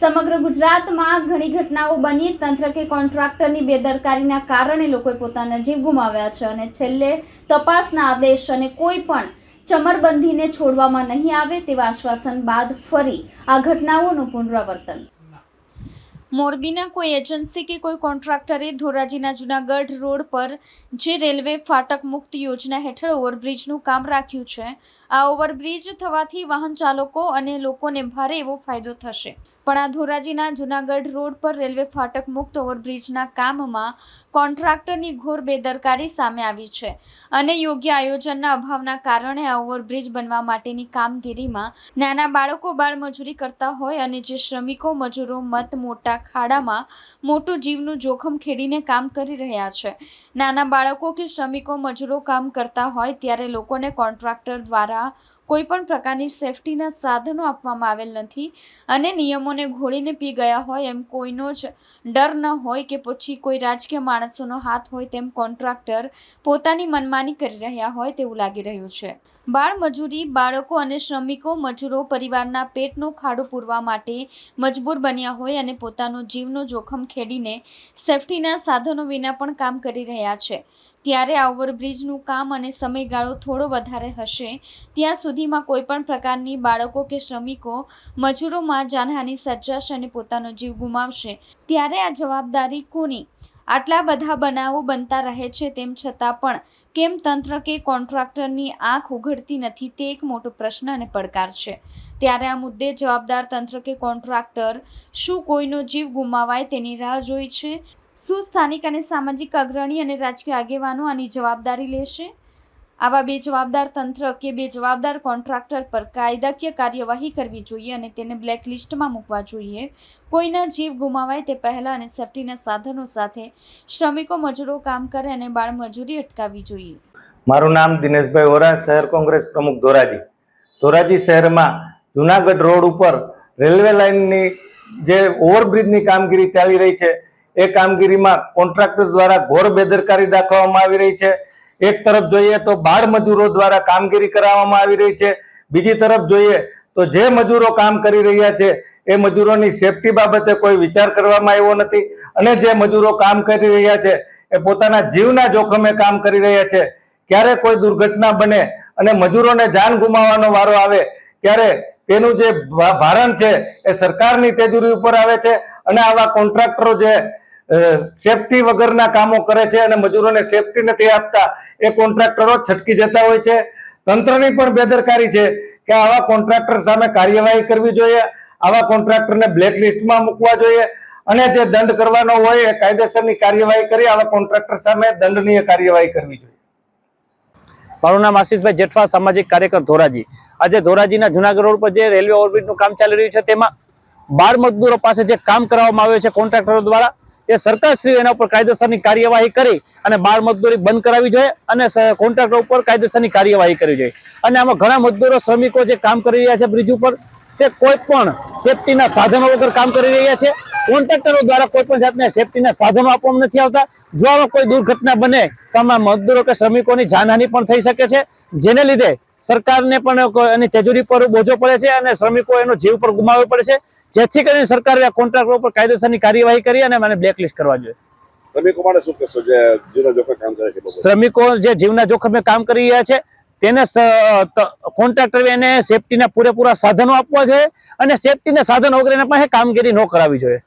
સમગ્ર ગુજરાતમાં ઘણી ઘટનાઓ બની. તંત્ર કે કોન્ટ્રાક્ટરની બેદરકારીના કારણે લોકોએ પોતાના જીવ ગુમાવ્યા છે અને છેલ્લે તપાસના આદેશ અને કોઈ પણ ચમરબંધીને છોડવામાં નહીં આવે તેવા આશ્વાસન બાદ ફરી આ ઘટનાઓનું પુનરાવર્તન. મોરબીના કોઈ એજન્સી કે કોઈ કોન્ટ્રાક્ટરે ધોરાજીના જૂનાગઢ રોડ પર જે રેલવે ફાટક મુક્ત યોજના હેઠળ ઓવરબ્રિજનું કામ રાખ્યું છે, આ ઓવરબ્રિજ થવાથી વાહન ચાલકો અને લોકોને ભારે એવો ફાયદો થશે. પણ આ ધોરાજીના જૂનાગઢ રોડ પર રેલવે ફાટક મુક્ત ઓવરબ્રિજના કામમાં કોન્ટ્રાક્ટરની ઘોર બેદરકારી સામે આવી છે અને યોગ્ય આયોજનના અભાવના કારણે આ ઓવરબ્રિજ બનવા માટેની કામગીરીમાં નાના બાળકો બાળમજૂરી કરતા હોય અને જે શ્રમિકો, મજૂરો, મત મોટા ખાડામાં મોટું જીવનું જોખમ ખેડીને કામ કરી રહ્યા છે. નાના બાળકો કે શ્રમિકો, મજૂરો કામ કરતા હોય ત્યારે લોકોને કોન્ટ્રાક્ટર દ્વારા કોઈ પણ પ્રકારની સેફટીના સાધનો આપવામાં આવેલ નથી અને નિયમોને ઘોળીને પી ગયા હોય એમ કોઈનો જ ડર ન હોય કે પછી કોઈ રાજકીય માણસોનો હાથ હોય તેમ કોન્ટ્રાક્ટર પોતાની મનમાની કરી રહ્યા હોય તેવું લાગી રહ્યું છે. બાળ મજૂરી, બાળકો અને શ્રમિકો, મજૂરો પરિવારના પેટનો ખાડો પૂરવા માટે મજબૂર બન્યા હોય અને પોતાનો જીવનો જોખમ ખેડીને સેફટીના સાધનો વિના પણ કામ કરી રહ્યા છે. ત્યારે આ ઓવરબ્રિજનું કામ અને સમયગાળો થોડો વધારે હશે. ત્યાં સુધીમાં કોઈપણ પ્રકારની બાળકો કે શ્રમિકો મજૂરોમાં જાનહાનિ સર્જાશે અને પોતાનો જીવ ગુમાવશે. ત્યારે આ જવાબદારી કોની? આટલા બધા બનાવો બનતા રહે છે તેમ છતાં પણ કેમ તંત્ર કે કોન્ટ્રાક્ટરની આંખ ઉઘડતી નથી તે એક મોટો પ્રશ્ન અને પડકાર છે. ત્યારે આ મુદ્દે જવાબદાર તંત્ર કે કોન્ટ્રાક્ટર શું કોઈનો જીવ ગુમાવાય તેની રાહ જોઈ છે? શું સ્થાનિક અને સામાજિક અગ્રણી અને રાજકીય આગેવાનો આની જવાબદારી લેશે? આવા બે જવાબદાર તંત્ર કે બે જવાબદાર કોન્ટ્રાક્ટર પર કાયદાકીય કાર્યવાહી કરવી જોઈએ અને તેને બ્લેકલિસ્ટમાં મૂકવા જોઈએ? કોઈના જીવ ગુમાવાય તે પહેલાં અને સેફટીના સાધનો સાથે શ્રમિકો મજૂરો કામ કરે અને બાળમજૂરી અટકાવવી જોઈએ. મારું નામ દિનેશભાઈ ઓરા શહેર કોંગ્રેસ પ્રમુખ ધોરાજી. ધોરાજી શહેરમાં જુનાગઢ રોડ ઉપર રેલવે લાઇનની જે ઓવરબ્રિજની કામગીરી ચાલી રહી છે એ કામગીરીમાં કોન્ટ્રાક્ટર દ્વારા ઘોર બેદરકારી દાખવવામાં આવી રહી છે. એક તરફ જોઈએ તો બાળ મજૂરો દ્વારા કામગીરી કરાવવામાં આવી રહી છે. બીજી તરફ જોઈએ તો જે મજૂરો કામ કરી રહ્યા છે, એ મજૂરોની સેફટી બાબતે કોઈ વિચાર કરવામાં આવ્યો નથી અને જે મજૂરો કામ કરી રહ્યા છે, એ પોતાના જીવના જોખમે કામ કરી રહ્યા છે. ક્યારે કોઈ દુર્ઘટના બને અને મજૂરોને જાન ગુમાવવાનો વારો આવે, ત્યારે તેનું જે ભારણ છે, એ સરકારની તેજુરી ઉપર આવે છે અને આવા કોન્ટ્રાક્ટરો જે સેફટી વગરના કામો કરે છે અને મજૂરોને સેફટી નથી આપતા, એ કોન્ટ્રાક્ટરો છટકી જતા હોય છે. તંત્રની પણ બેદરકારી છે કે આવા કોન્ટ્રાક્ટર સામે કાર્યવાહી કરવી જોઈએ, આવા કોન્ટ્રાક્ટરને બ્લેકલિસ્ટમાં મૂકવા જોઈએ અને જે દંડ કરવાનો હોય એ કાયદેસરની કાર્યવાહી કરી, આવા કોન્ટ્રાક્ટર સામે દંડનીય કાર્યવાહી કરવી જોઈએ. મારું નામ આશીષભાઈ જેઠવા સામાજિક કાર્યકર ધોરાજી. આજે ધોરાજીના જુનાગઢ રોડ પર જે રેલવે ઓવરબ્રિજનું કામ ચાલી રહ્યું છે, તેમાં બાળ મજદૂરો પાસે જે કામ કરવામાં આવ્યું છે કોન્ટ્રાક્ટરો દ્વારા, એ સરકારશ્રી એના ઉપર કાયદેસરની કાર્યવાહી કરી અને બાળ મજદૂરી બંધ કરાવવી જોઈએ અને કોન્ટ્રાક્ટર ઉપર કાયદેસરની કાર્યવાહી કરવી જોઈએ. અને આમાં ઘણા મજદૂરો, શ્રમિકો જે કામ કરી રહ્યા છે બ્રિજ ઉપર, તે કોઈ પણ સેફટીના સાધનો વગર કામ કરી રહ્યા છે. કોન્ટ્રાક્ટરો દ્વારા કોઈ પણ જાતના સેફટીના સાધનો આપવામાં નથી આવતા. જો આમાં કોઈ દુર્ઘટના બને, તો આમાં મજદૂરો કે શ્રમિકોની જાનહાનિ પણ થઈ શકે છે. જેને લીધે સરકારને પણ એની તેજુરી પર બોજો પડે છે અને શ્રમિકો એનો જીવ પર ગુમાવવો પડે છે. જેથી કરીને સરકારે આ કોન્ટ્રાક્ટર ઉપર કાયદેસરની કાર્યવાહી કરી અને મને બ્લેકલિસ્ટ કરવા જોઈએ. શ્રમિકો માટે શું કરશો જે જીવના જોખમે કામ કરે છે? શ્રમિકો જે જીવના જોખમે કામ કરી રહ્યા છે તેને કોન્ટ્રાક્ટર એને સેફટીના પૂરેપૂરા સાધનો આપવા જોઈએ અને સેફટીના સાધનો વગર એના પાસે કામગીરી ન કરાવવી જોઈએ.